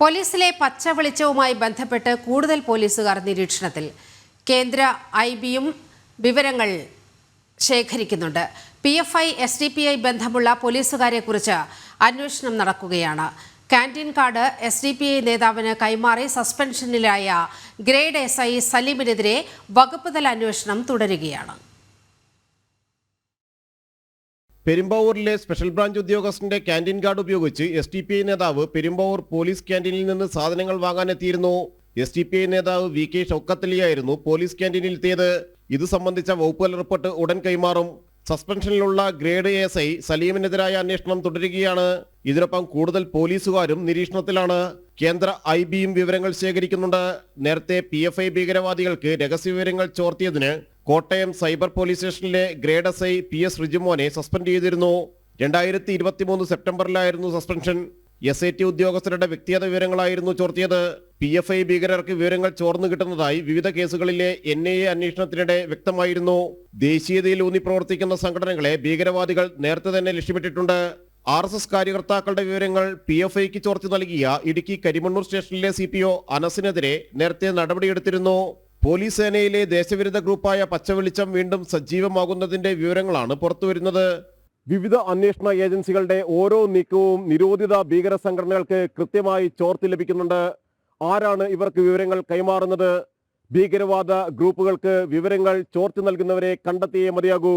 പോലീസിലെ പച്ച വെളിച്ചവുമായി ബന്ധപ്പെട്ട് കൂടുതൽ പോലീസുകാർ നിരീക്ഷണത്തിൽ. കേന്ദ്ര ഐ ബിയും വിവരങ്ങൾ ശേഖരിക്കുന്നുണ്ട്. P F I S D P I ബന്ധമുള്ള പോലീസുകാരെക്കുറിച്ച് അന്വേഷണം നടക്കുകയാണ്. Canteen card S D P I നേതാവിന് കൈമാറി സസ്പെൻഷനിലായ ഗ്രേഡ് എസ് ഐ സലീമിനെതിരെ വകുപ്പ് തല അന്വേഷണം തുടരുകയാണ്. പെരുമ്പാവൂരിലെ സ്പെഷ്യൽ ബ്രാഞ്ച് ഉദ്യോഗസ്ഥന്റെ കാന്റീൻ കാർഡ് ഉപയോഗിച്ച് എസ് ടി പി ഐ നേതാവ് പെരുമ്പാവൂർ പോലീസ് ക്യാന്റീനിൽ നിന്ന് സാധനങ്ങൾ വാങ്ങാനെത്തിയിരുന്നു. എസ് ടി പി ഐ നേതാവ് വി കെ ഷൊക്കത്തലിയായിരുന്നു പോലീസ് ക്യാന്റീനിൽ എത്തിയത് ഇത് സംബന്ധിച്ച വകുപ്പ് റിപ്പോർട്ട് ഉടൻ കൈമാറും. സസ്പെൻഷനിലുള്ള ഗ്രേഡ് എസ് ഐ സലീമിനെതിരായ അന്വേഷണം തുടരുകയാണ്. ഇതിനൊപ്പം കൂടുതൽ പോലീസുകാരും നിരീക്ഷണത്തിലാണ്. കേന്ദ്ര ഐ ബിയും വിവരങ്ങൾ ശേഖരിക്കുന്നുണ്ട്. നേരത്തെ പി എഫ് ഐ ഭീകരവാദികൾക്ക് രഹസ്യവിവരങ്ങൾ ചോർത്തിയതിന് കോട്ടയം സൈബർ പോലീസ് സ്റ്റേഷനിലെ grade S I P S റിജിമോനെ suspend ചെയ്തിരുന്നു. രണ്ടായിരത്തി ഇരുപത്തിമൂന്ന് സെപ്റ്റംബറിലായിരുന്നു സസ്പെൻഷൻ. എസ് ഐ ടി ഉദ്യോഗസ്ഥരുടെ വ്യക്തിഗത വിവരങ്ങളായിരുന്നു ചോർത്തിയത്. പി എഫ് ഐ ഭീകരർക്ക് വിവരങ്ങൾ ചോർന്നു കിട്ടുന്നതായി വിവിധ കേസുകളിലെ എൻ ഐ എ അന്വേഷണത്തിനിടെ വ്യക്തമായിരുന്നു. ദേശീയതയിൽ ഊന്നി പ്രവർത്തിക്കുന്ന സംഘടനകളെ ഭീകരവാദികൾ നേരത്തെ തന്നെ ലക്ഷ്യമിട്ടിട്ടുണ്ട്. ആർ എസ് എസ് കാര്യകർത്താക്കളുടെ വിവരങ്ങൾ പി എഫ് ഐക്ക് ചോർത്തി നൽകിയ ഇടുക്കി കരിമണ്ണൂർ സ്റ്റേഷനിലെ സി പി ഒ അനസിനെതിരെ നേരത്തെ നടപടിയെടുത്തിരുന്നു. പോലീസ് സേനയിലെ ദേശവിരുദ്ധ ഗ്രൂപ്പായ പച്ചവെളിച്ചം വീണ്ടും സജീവമാകുന്നതിന്റെ വിവരങ്ങളാണ് പുറത്തുവരുന്നത്. വിവിധ അന്വേഷണ ഏജൻസികളുടെ ഓരോ നീക്കവും നിരോധിത ഭീകര സംഘടനകൾക്ക് കൃത്യമായി ചോർത്തി ലഭിക്കുന്നുണ്ട്. ആരാണ് ഇവർക്ക് വിവരങ്ങൾ കൈമാറുന്നത്? ഭീകരവാദ ഗ്രൂപ്പുകൾക്ക് വിവരങ്ങൾ ചോർത്തി നൽകുന്നവരെ കണ്ടെത്തിയേ മതിയാകൂ.